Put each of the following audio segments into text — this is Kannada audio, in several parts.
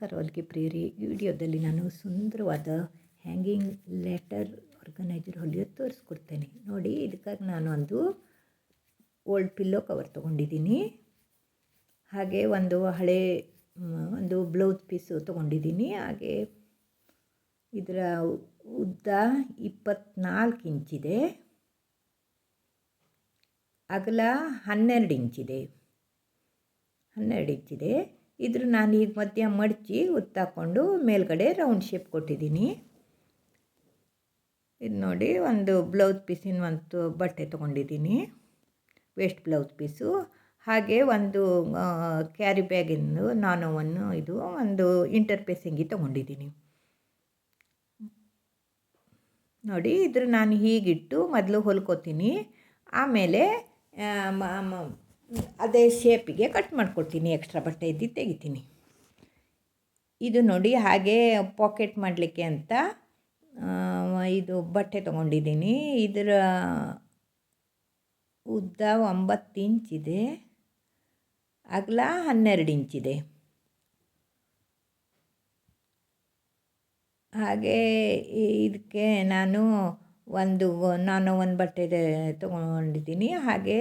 ನಮಸ್ಕಾರ ಹೊಲಿಗೆ ಪ್ರಿಯರಿ ಈ ವಿಡಿಯೋದಲ್ಲಿ ನಾನು ಸುಂದರವಾದ ಹ್ಯಾಂಗಿಂಗ್ ಲೆಟರ್ ಆರ್ಗನೈಜರ್ ಹೊಲಿಯೋದು ತೋರಿಸ್ಕೊಡ್ತೇನೆ. ನೋಡಿ, ಇದಕ್ಕಾಗಿ ನಾನು ಒಂದು ಓಲ್ಡ್ ಪಿಲ್ಲೋ ಕವರ್ ತೊಗೊಂಡಿದ್ದೀನಿ. ಹಾಗೆ ಒಂದು ಹಳೆ ಒಂದು ಬ್ಲೌಸ್ ಪೀಸು ತೊಗೊಂಡಿದ್ದೀನಿ. ಹಾಗೆ ಇದರ ಉದ್ದ ಇಪ್ಪತ್ನಾಲ್ಕು ಇಂಚಿದೆ ಅಗಲ ಹನ್ನೆರಡು ಇಂಚಿದೆ ಹನ್ನೆರಡು ಇಂಚಿದೆ ಇದ್ರ ನಾನು ಈಗ ಮಧ್ಯ ಮಡಚಿ ಉತ್ತಾಕೊಂಡು ಮೇಲ್ಗಡೆ ರೌಂಡ್ ಶೇಪ್ ಕೊಟ್ಟಿದ್ದೀನಿ ಇದು ನೋಡಿ ಒಂದು ಬ್ಲೌಸ್ ಪೀಸಿನ ಒಂದು ಬಟ್ಟೆ ತೊಗೊಂಡಿದ್ದೀನಿ ವೇಸ್ಟ್ ಬ್ಲೌಸ್ ಪೀಸು. ಹಾಗೆ ಒಂದು ಕ್ಯಾರಿ ಬ್ಯಾಗಿಂದು ನಾನೋವನ್ನು ಇದು ಒಂದು ಇಂಟರ್ಪೇಸಿಂಗಿ ತೊಗೊಂಡಿದ್ದೀನಿ ನೋಡಿ, ಇದ್ರ ನಾನು ಹೀಗಿಟ್ಟು ಮೊದಲು ಹೊಲ್ಕೋತೀನಿ. ಆಮೇಲೆ ಅದೇ ಶೇಪಿಗೆ ಕಟ್ ಮಾಡ್ಕೊಡ್ತೀನಿ ಎಕ್ಸ್ಟ್ರಾ ಬಟ್ಟೆ ಇದ್ದು ತೆಗಿತೀನಿ. ಇದು ನೋಡಿ ಹಾಗೆ ಪಾಕೆಟ್ ಮಾಡಲಿಕ್ಕೆ ಅಂತ ಇದು ಬಟ್ಟೆ ತೊಗೊಂಡಿದ್ದೀನಿ. ಇದರ ಉದ್ದ ಒಂಬತ್ತು ಇಂಚಿದೆ ಅಗಲ ಹನ್ನೆರಡು ಇಂಚಿದೆ ಹಾಗೆ ಇದಕ್ಕೆ ನಾನು ಒಂದು ನಾನು ಒಂದು ಬಟ್ಟೆ ತೊಗೊಂಡಿದ್ದೀನಿ. ಹಾಗೆ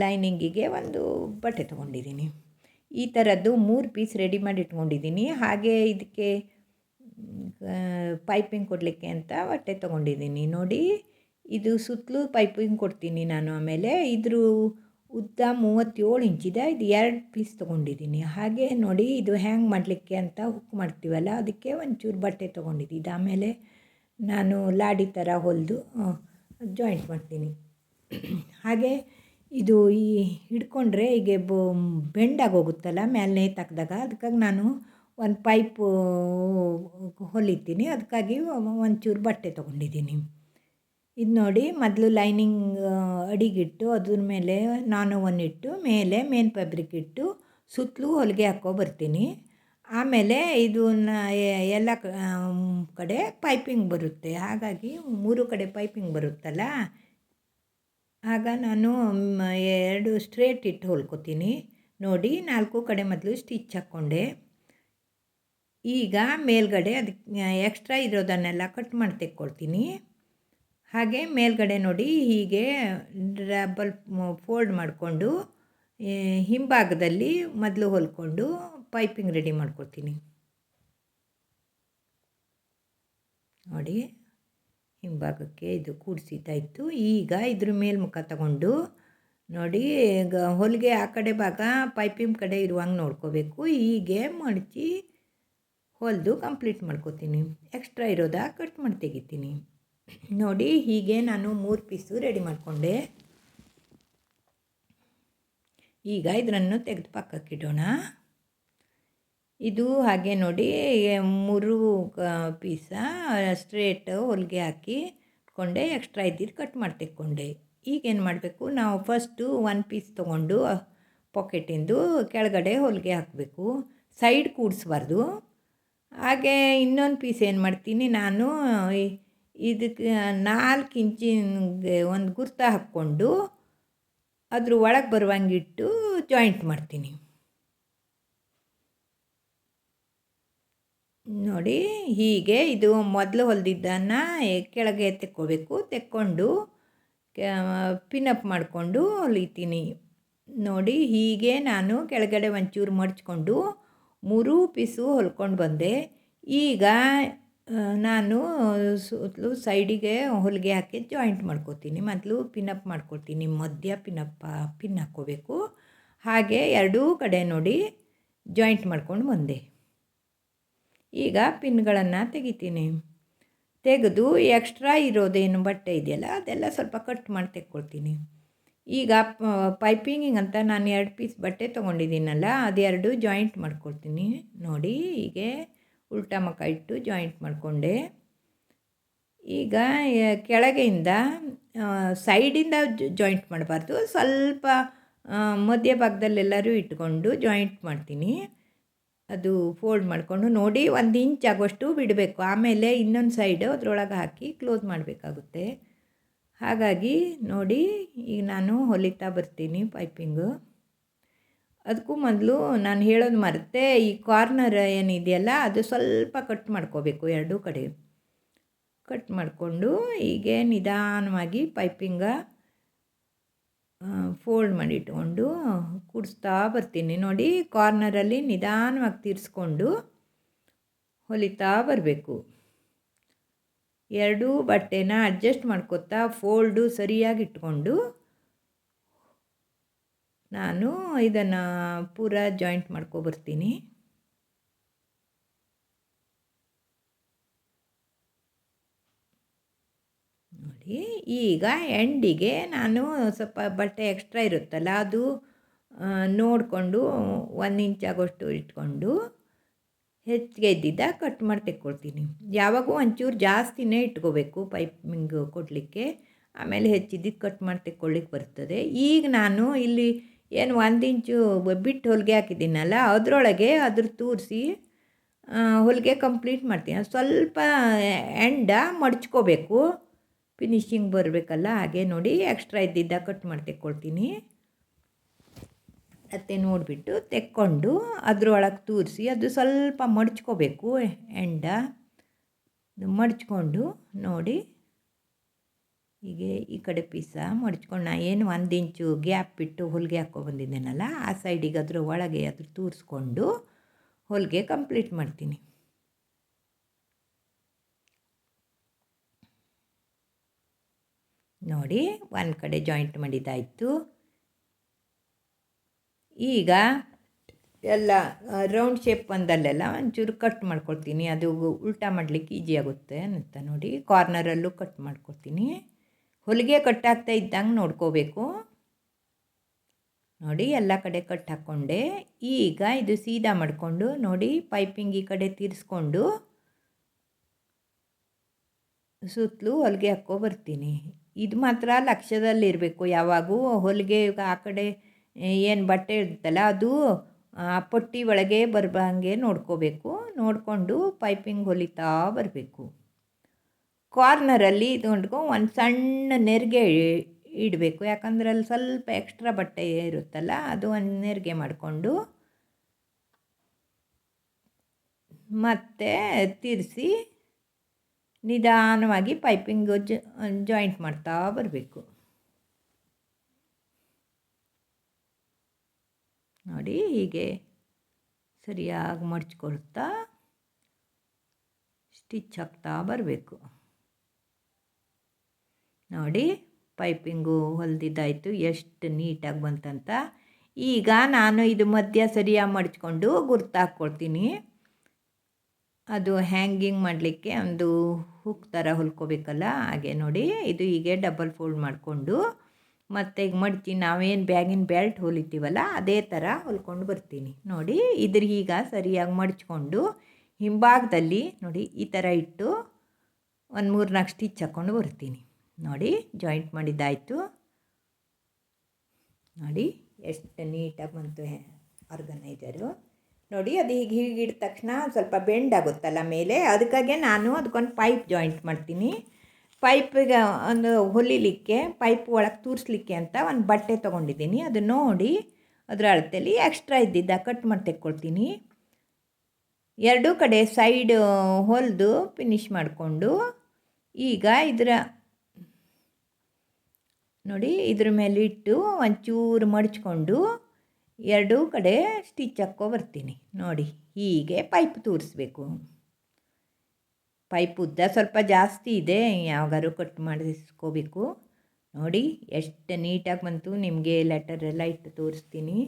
ಲೈನಿಂಗಿಗೆ ಒಂದು ಬಟ್ಟೆ ತೊಗೊಂಡಿದ್ದೀನಿ. ಈ ಥರದ್ದು ಮೂರು ಪೀಸ್ ರೆಡಿ ಮಾಡಿ ಇಟ್ಕೊಂಡಿದ್ದೀನಿ. ಹಾಗೆ ಇದಕ್ಕೆ ಪೈಪಿಂಗ್ ಕೊಡಲಿಕ್ಕೆ ಅಂತ ಬಟ್ಟೆ ತೊಗೊಂಡಿದ್ದೀನಿ. ನೋಡಿ, ಇದು ಸುತ್ತಲೂ ಪೈಪಿಂಗ್ ಕೊಡ್ತೀನಿ ನಾನು ಆಮೇಲೆ. ಇದ್ರ ಉದ್ದ ಮೂವತ್ತೇಳು ಇಂಚಿದೆ ಇದು. ಎರಡು ಪೀಸ್ ತೊಗೊಂಡಿದ್ದೀನಿ. ಹಾಗೆ ನೋಡಿ, ಇದು ಹ್ಯಾಂಗ್ ಮಾಡಲಿಕ್ಕೆ ಅಂತ ಹುಕ್ ಮಾಡ್ತೀವಲ್ಲ, ಅದಕ್ಕೆ ಒಂಚೂರು ಬಟ್ಟೆ ತೊಗೊಂಡಿದ್ದೀನಿ ಆಮೇಲೆ ನಾನು ಲಾಡಿ ಥರ ಹೊಲಿದು ಜಾಯಿಂಟ್ ಮಾಡ್ತೀನಿ. ಹಾಗೆ ಇದು ಈ ಹಿಡ್ಕೊಂಡ್ರೆ ಹೀಗೆ ಬೆಂಡಾಗಿ ಹೋಗುತ್ತಲ್ಲ ಮೇಲೆ ನೇತಾಕಿದಾಗ ಅದಕ್ಕಾಗಿ ನಾನು ಒಂದು ಪೈಪು ಹೊಲಿತೀನಿ. ಅದಕ್ಕಾಗಿ ಒಂಚೂರು ಬಟ್ಟೆ ತೊಗೊಂಡಿದ್ದೀನಿ. ಇದು ನೋಡಿ ಮೊದಲು ಲೈನಿಂಗ್ ಅಡಿಗಿಟ್ಟು ಅದ್ರ ಮೇಲೆ ನಾನು ಇಟ್ಟು ಮೇಲೆ ಮೇನ್ ಫ್ಯಾಬ್ರಿಕ್ ಇಟ್ಟು ಸುತ್ತಲೂ ಹೊಲಿಗೆ ಹಾಕೋ ಬರ್ತೀನಿ. ಆಮೇಲೆ ಇದನ್ನ ಎಲ್ಲ ಕಡೆ ಪೈಪಿಂಗ್ ಬರುತ್ತೆ. ಹಾಗಾಗಿ ಮೂರು ಕಡೆ ಪೈಪಿಂಗ್ ಬರುತ್ತಲ್ಲ. ಆಗ ನಾನು ಎರಡು ಸ್ಟ್ರೇಟ್ ಇಟ್ಟು ಹೊಲ್ಕೊತೀನಿ. ನೋಡಿ, ನಾಲ್ಕು ಕಡೆ ಮೊದಲು ಸ್ಟಿಚ್ ಹಾಕ್ಕೊಂಡೆ. ಈಗ ಮೇಲ್ಗಡೆ ಅದಕ್ಕೆ ಎಕ್ಸ್ಟ್ರಾ ಇರೋದನ್ನೆಲ್ಲ ಕಟ್ ಮಾಡಿ ತೆಕ್ಕೊಳ್ತೀನಿ. ಹಾಗೆ ಮೇಲ್ಗಡೆ ನೋಡಿ, ಹೀಗೆ ಡಬಲ್ ಫೋಲ್ಡ್ ಮಾಡಿಕೊಂಡು ಹಿಂಭಾಗದಲ್ಲಿ ಮೊದಲು ಹೊಲ್ಕೊಂಡು ಪೈಪಿಂಗ್ ರೆಡಿ ಮಾಡ್ಕೊಳ್ತೀನಿ. ನೋಡಿ. ಹಿಂಭಾಗಕ್ಕೆ ಇದು ಕೂಡಿಸಿದ್ದಾಯಿತು. ಈಗ ಇದ್ರ ಮೇಲ್ಮುಖ ತಗೊಂಡು ನೋಡಿ, ಈಗ ಹೊಲಿಗೆ ಆ ಕಡೆ ಭಾಗ ಪೈಪಿಂಗ್ ಕಡೆ ಇರುವಂಗೆ ನೋಡ್ಕೋಬೇಕು. ಹೀಗೆ ಮಡಚಿ ಹೊಲಿದು ಕಂಪ್ಲೀಟ್ ಮಾಡ್ಕೋತೀನಿ. ಎಕ್ಸ್ಟ್ರಾ ಇರೋದ ಕಟ್ ಮಾಡಿ ತೆಗಿತೀನಿ. ನೋಡಿ, ಹೀಗೆ ನಾನು ಮೂರು ಪೀಸು ರೆಡಿ ಮಾಡಿಕೊಂಡೆ. ಈಗ ಇದನ್ನು ತೆಗೆದು ಪಕ್ಕಕ್ಕಿಡೋಣ ಇದು ಹಾಗೆ ನೋಡಿ ಮೂರು ಪೀಸ ಸ್ಟ್ರೇಟ್ ಹೊಲಿಗೆ ಹಾಕಿ ಇಟ್ಕೊಂಡೆ ಎಕ್ಸ್ಟ್ರಾ ಇದ್ದಿದ್ದು ಕಟ್ ಮಾಡಿ ಈಗೇನು ಮಾಡಬೇಕು, ನಾವು ಫಸ್ಟು ಒನ್ ಪೀಸ್ ತೊಗೊಂಡು ಪಾಕೆಟಿಂದು ಕೆಳಗಡೆ ಹೊಲಿಗೆ ಹಾಕಬೇಕು. ಸೈಡ್ ಕೂಡಿಸ್ಬಾರ್ದು. ಹಾಗೆ ಇನ್ನೊಂದು ಪೀಸ್ ಏನು ಮಾಡ್ತೀನಿ, ನಾನು ಇದಕ್ಕೆ ನಾಲ್ಕು ಇಂಚಿನ ಒಂದು ಗುರ್ತ ಹಾಕ್ಕೊಂಡು, ಅದ್ರ ಒಳಗೆ ಬರುವಂಗಿಟ್ಟು ಜಾಯಿಂಟ್ ಮಾಡ್ತೀನಿ. ನೋಡಿ, ಹೀಗೆ ಇದು ಮೊದಲು ಹೊಲಿದಿದ್ದನ್ನು ಕೆಳಗೆ ತೆಕ್ಕೋಬೇಕು. ತೆಕ್ಕೊಂಡು ಪಿನಪ್ ಮಾಡಿಕೊಂಡು ಹೊಲಿತೀನಿ. ನೋಡಿ, ಹೀಗೆ ನಾನು ಕೆಳಗಡೆ ಒಂಚೂರು ಮಡಚ್ಕೊಂಡು ಮೂರು ಪೀಸು ಹೊಲ್ಕೊಂಡು ಬಂದೆ. ಈಗ ನಾನು ಸುತ್ತಲೂ ಸೈಡಿಗೆ ಹೊಲಿಗೆ ಹಾಕಿ ಜಾಯಿಂಟ್ ಮಾಡ್ಕೋತೀನಿ. ಮೊದಲು ಪಿನಪ್ ಮಾಡ್ಕೊಳ್ತೀನಿ ಮಧ್ಯ ಪಿನಪ್ಪ, ಪಿನ್ ಹಾಕ್ಕೋಬೇಕು. ಹಾಗೆ ಎರಡೂ ಕಡೆ ನೋಡಿ ಜಾಯಿಂಟ್ ಮಾಡ್ಕೊಂಡು ಬಂದೆ. ಈಗ ಪಿನ್ಗಳನ್ನು ತೆಗಿತೀನಿ. ತೆಗೆದು ಎಕ್ಸ್ಟ್ರಾ ಇರೋದೇನು ಬಟ್ಟೆ ಇದೆಯಲ್ಲ, ಅದೆಲ್ಲ ಸ್ವಲ್ಪ ಕಟ್ ಮಾಡಿ ತೆಕ್ಕೊಳ್ತೀನಿ. ಈಗ ಪೈಪಿಂಗಿಂಗ್ ಅಂತ ನಾನು ಎರಡು ಪೀಸ್ ಬಟ್ಟೆ ತೊಗೊಂಡಿದ್ದೀನಲ್ಲ, ಅದೆರಡು ಜಾಯಿಂಟ್ ಮಾಡ್ಕೊಳ್ತೀನಿ. ನೋಡಿ, ಹೀಗೆ ಉಲ್ಟಾ ಮಕ ಇಟ್ಟು ಜಾಯಿಂಟ್ ಮಾಡಿಕೊಂಡೆ. ಈಗ ಕೆಳಗೆಯಿಂದ ಸೈಡಿಂದ ಜಾಯಿಂಟ್ ಮಾಡಬಾರ್ದು. ಸ್ವಲ್ಪ ಮಧ್ಯಭಾಗದಲ್ಲೆಲ್ಲರೂ ಇಟ್ಕೊಂಡು ಜಾಯಿಂಟ್ ಮಾಡ್ತೀನಿ. ಅದು ಫೋಲ್ಡ್ ಮಾಡಿಕೊಂಡು ನೋಡಿ ಒಂದು ಇಂಚ್ ಆಗುವಷ್ಟು ಬಿಡಬೇಕು. ಆಮೇಲೆ ಇನ್ನೊಂದು ಸೈಡು ಅದರೊಳಗೆ ಹಾಕಿ ಕ್ಲೋಸ್ ಮಾಡಬೇಕಾಗುತ್ತೆ. ಹಾಗಾಗಿ ನೋಡಿ ಈಗ ನಾನು ಹೊಲಿತಾ ಬರ್ತೀನಿ ಪೈಪಿಂಗು ಅದಕ್ಕೂ ಮೊದಲು ನಾನು ಹೇಳೋದು ಮರೆತೆ, ಈ ಕಾರ್ನರ್ ಏನಿದೆಯಲ್ಲ ಅದು ಸ್ವಲ್ಪ ಕಟ್ ಮಾಡ್ಕೋಬೇಕು ಎರಡೂ ಕಡೆ. ಕಟ್ ಮಾಡಿಕೊಂಡು ಹೀಗೆ ನಿಧಾನವಾಗಿ ಪೈಪಿಂಗ ಫೋಲ್ಡ್ ಮಾಡಿ ಇಟ್ಕೊಂಡು ಕೂಡಿಸ್ತಾ ಬರ್ತೀನಿ. ನೋಡಿ ಕಾರ್ನರಲ್ಲಿ ನಿಧಾನವಾಗಿ ತೀರಿಸ್ಕೊಂಡು ಹೊಲಿತಾ ಬರಬೇಕು. ಎರಡೂ ಬಟ್ಟೆನ ಅಡ್ಜಸ್ಟ್ ಮಾಡ್ಕೊತಾ ಫೋಲ್ಡು ಸರಿಯಾಗಿ ಇಟ್ಕೊಂಡು ನಾನು ಇದನ್ನು ಪೂರ ಜಾಯಿಂಟ್ ಮಾಡ್ಕೊಬರ್ತೀನಿ. ನೋಡಿ ಈಗ ಎಂಡಿಗೆ ನಾನು ಸ್ವಲ್ಪ ಬಟ್ಟೆ ಎಕ್ಸ್ಟ್ರಾ ಇರುತ್ತಲ್ಲ, ಅದು ನೋಡಿಕೊಂಡು ಒಂದು ಇಂಚ್ ಆಗೋಷ್ಟು ಇಟ್ಕೊಂಡು ಹೆಚ್ಚಿಗೆ ಇದ್ದಿದ್ದ ಕಟ್ ಮಾಡಿ ತೆಕ್ಕೊಳ್ತೀನಿ ಯಾವಾಗೂ ಒಂಚೂರು ಜಾಸ್ತಿನೇ ಇಟ್ಕೋಬೇಕು ಪೈಪಿಂಗ್ ಕೊಡಲಿಕ್ಕೆ. ಆಮೇಲೆ ಹೆಚ್ಚಿದ್ದಿದ್ದು ಕಟ್ ಮಾಡಿ ತೆಕ್ಕೊಳ್ಳಿಕ್ಕೆ ಬರ್ತದೆ. ಈಗ ನಾನು ಇಲ್ಲಿ ಏನು ಒಂದು ಇಂಚು ಬಿಟ್ಟು ಹೊಲಿಗೆ ಹಾಕಿದ್ದೀನಲ್ಲ, ಅದರೊಳಗೆ ಅದ್ರ ತೂರಿಸಿ ಹೊಲಿಗೆ ಕಂಪ್ಲೀಟ್ ಮಾಡ್ತೀನಿ. ಸ್ವಲ್ಪ ಎಂಡ ಮಡ್ಚ್ಕೋಬೇಕು. ಫಿನಿಶಿಂಗ್ ಬರಬೇಕಲ್ಲ, ಹಾಗೆ ನೋಡಿ ಎಕ್ಸ್ಟ್ರಾ ಇದ್ದಿದ್ದ ಕಟ್ ಮಾಡಿ ತೆಕ್ಕೊಳ್ತೀನಿ. ಮತ್ತು ನೋಡಿಬಿಟ್ಟು ತೆಕ್ಕೊಂಡು ಅದ್ರೊಳಗೆ ತೂರಿಸಿ ಅದು ಸ್ವಲ್ಪ ಮಡಚ್ಕೋಬೇಕು, ಎಂಡ. ಮಡ್ಚ್ಕೊಂಡು ನೋಡಿ, ಹೀಗೆ ಈ ಕಡೆ ಪೀಸ ಮಡ್ಚ್ಕೊಂಡು ನಾ ಏನು ಒಂದು ಇಂಚು ಗ್ಯಾಪ್ ಬಿಟ್ಟು ಹೊಲಿಗೆ ಹಾಕ್ಕೊಬಂದಿದ್ದೇನಲ್ಲ ಆ ಸೈಡಿಗೆ ಅದ್ರ ಒಳಗೆ ಅದ್ರ ತೂರಿಸ್ಕೊಂಡು ಹೊಲಿಗೆ ಕಂಪ್ಲೀಟ್ ಮಾಡ್ತೀನಿ. ನೋಡಿ, ಒಂದು ಕಡೆ ಜಾಯಿಂಟ್ ಮಾಡಿದ್ದಾಯಿತು. ಈಗ ಎಲ್ಲ ರೌಂಡ್ ಶೇಪ್ ಒಂದಲ್ಲೆಲ್ಲ ಒಂಚೂರು ಕಟ್ ಮಾಡ್ಕೊಳ್ತೀನಿ. ಅದು ಉಲ್ಟಾ ಮಾಡಲಿಕ್ಕೆ ಈಜಿ ಆಗುತ್ತೆ ಅಂತ ನೋಡಿ. ಕಾರ್ನರಲ್ಲೂ ಕಟ್ ಮಾಡ್ಕೊಳ್ತೀನಿ. ಹೊಲಿಗೆ ಕಟ್ಟಾಗ್ತಾ ಇದ್ದಂಗೆ ನೋಡ್ಕೋಬೇಕು. ನೋಡಿ, ಎಲ್ಲ ಕಡೆ ಕಟ್ ಹಾಕ್ಕೊಂಡೆ ಈಗ ಇದು ಸೀದಾ ಮಾಡಿಕೊಂಡು ನೋಡಿ ಪೈಪಿಂಗ್ ಈ ಕಡೆ ತೀರಿಸ್ಕೊಂಡು ಸುತ್ತಲೂ ಹೊಲಿಗೆ ಹಾಕ್ಕೊ ಬರ್ತೀನಿ. ಇದು ಮಾತ್ರ ಲಕ್ಷ್ಯದಲ್ಲಿರಬೇಕು ಯಾವಾಗೂ ಹೊಲಿಗೆ ಆ ಕಡೆ ಏನು ಬಟ್ಟೆ ಇರುತ್ತಲ್ಲ ಅದು ಪಟ್ಟಿ ಒಳಗೆ ಬರ್ಬಂಗೆ ನೋಡ್ಕೋಬೇಕು. ನೋಡಿಕೊಂಡು ಪೈಪಿಂಗ್ ಹೊಲಿತಾ ಬರಬೇಕು. ಕಾರ್ನರಲ್ಲಿ ಇದ್ಕೊಂಡು ಒಂದು ಸಣ್ಣ ನೆರಿಗೆ ಇಡಬೇಕು. ಯಾಕಂದ್ರೆ ಅಲ್ಲಿ ಸ್ವಲ್ಪ ಎಕ್ಸ್ಟ್ರಾ ಬಟ್ಟೆ ಇರುತ್ತಲ್ಲ, ಅದು ಒಂದು ನೆರಿಗೆ ಮಾಡಿಕೊಂಡು ಮತ್ತೆ ತಿರ್ಸಿ ನಿಧಾನವಾಗಿ ಪೈಪಿಂಗ್ ಜಾಯಿಂಟ್ ಮಾಡ್ತಾ ಬರಬೇಕು. ನೋಡಿ ಹೀಗೆ ಸರಿಯಾಗಿ ಮಡ್ಚ್ಕೊಳ್ತಾ ಸ್ಟಿಚ್ ಹಾಕ್ತಾ ಬರಬೇಕು. ನೋಡಿ ಪೈಪಿಂಗು ಹೊಲಿದಿದ್ದಾಯಿತು, ಎಷ್ಟು ನೀಟಾಗಿ ಬಂತಂತ. ಈಗ ನಾನು ಇದು ಮಧ್ಯ ಸರಿಯಾಗಿ ಮಡ್ಚ್ಕೊಂಡು ಗುರ್ತು ಹಾಕ್ಕೊಳ್ತೀನಿ ಅದು ಹ್ಯಾಂಗಿಂಗ್ ಮಾಡಲಿಕ್ಕೆ ಒಂದು ಹುಕ್ ಥರ ಹೊಲ್ಕೋಬೇಕಲ್ಲ? ಹಾಗೆ ನೋಡಿ, ಇದು ಹೀಗೆ ಡಬಲ್ ಫೋಲ್ಡ್ ಮಾಡಿಕೊಂಡು, ಮತ್ತು ಈಗ ಮಡ್ಚಿ ನಾವೇನು ಬ್ಯಾಗಿನ ಬೆಲ್ಟ್ ಹೊಲಿತೀವಲ್ಲ, ಅದೇ ಥರ ಹೊಲ್ಕೊಂಡು ಬರ್ತೀನಿ. ನೋಡಿ, ಇದ್ರ ಈಗ ಸರಿಯಾಗಿ ಮಡಚ್ಕೊಂಡು ಹಿಂಭಾಗದಲ್ಲಿ ನೋಡಿ, ಈ ಥರ ಇಟ್ಟು ಒಂದು ಮೂರು ನಾಲ್ಕು ಸ್ಟಿಚ್ ಹಾಕ್ಕೊಂಡು ಬರ್ತೀನಿ. ನೋಡಿ ಜಾಯಿಂಟ್ ಮಾಡಿದ್ದಾಯಿತು. ನೋಡಿ, ಎಷ್ಟು ನೀಟಾಗಿ ಬಂತು ಆರ್ಗನೈಸರು ನೋಡಿ, ಅದು ಹೀಗೆ ಹೀಗೆ ಇಟ್ಟ ತಕ್ಷಣ ಸ್ವಲ್ಪ ಬೆಂಡ್ ಆಗುತ್ತಲ್ಲ ಮೇಲೆ, ಅದಕ್ಕಾಗೆ ನಾನು ಅದಕ್ಕೊಂದು ಪೈಪ್ ಜಾಯಿಂಟ್ ಮಾಡ್ತೀನಿ. ಪೈಪಿಗೆ ಒಂದು ಹೊಲಿಲಿಕ್ಕೆ ಪೈಪ್ ಒಳಗೆ ತೂರಿಸ್ಲಿಕ್ಕೆ ಅಂತ ಒಂದು ಬಟ್ಟೆ ತೊಗೊಂಡಿದ್ದೀನಿ. ಅದು ನೋಡಿ, ಅದರ ಅಳತೆಯಲ್ಲಿ ಎಕ್ಸ್ಟ್ರಾ ಇದ್ದಿದ್ದ ಕಟ್ ಮಾಡಿ ತೆಕ್ಕೊಳ್ತೀನಿ. ಎರಡೂ ಕಡೆ ಸೈಡ್ ಹೊಲಿದು ಫಿನಿಶ್ ಮಾಡಿಕೊಂಡು, ಈಗ ಇದರ ನೋಡಿ, ಇದ್ರ ಮೇಲೆ ಇಟ್ಟು ಒಂಚೂರು ಮಡಚ್ಕೊಂಡು ಎರಡೂ ಕಡೆ ಸ್ಟಿಚ್ ಹಾಕೋ ಬರ್ತೀನಿ. ನೋಡಿ, ಹೀಗೆ ಪೈಪ್ ತೋರಿಸ್ಬೇಕು. ಪೈಪ್ ಉದ್ದ ಸ್ವಲ್ಪ ಜಾಸ್ತಿ ಇದೆ ಯಾವಾಗಾರು ಕಟ್ ಮಾಡಿಸ್ಕೋಬೇಕು. ನೋಡಿ, ಎಷ್ಟು ನೀಟಾಗಿ ಬಂತು ನಿಮಗೆ ಲೆಟರೆಲ್ಲ ಇಟ್ಟು ತೋರಿಸ್ತೀನಿ.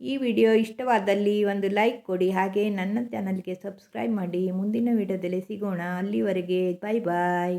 ಈ ವಿಡಿಯೋ ಇಷ್ಟವಾದಲ್ಲಿ ಒಂದು ಲೈಕ್ ಕೊಡಿ, ಹಾಗೆ ನನ್ನ ಚಾನಲ್ಗೆ ಸಬ್ಸ್ಕ್ರೈಬ್ ಮಾಡಿ. ಮುಂದಿನ ವಿಡಿಯೋದಲ್ಲಿ ಸಿಗೋಣ. ಅಲ್ಲಿವರೆಗೆ ಬಾಯ್ ಬಾಯ್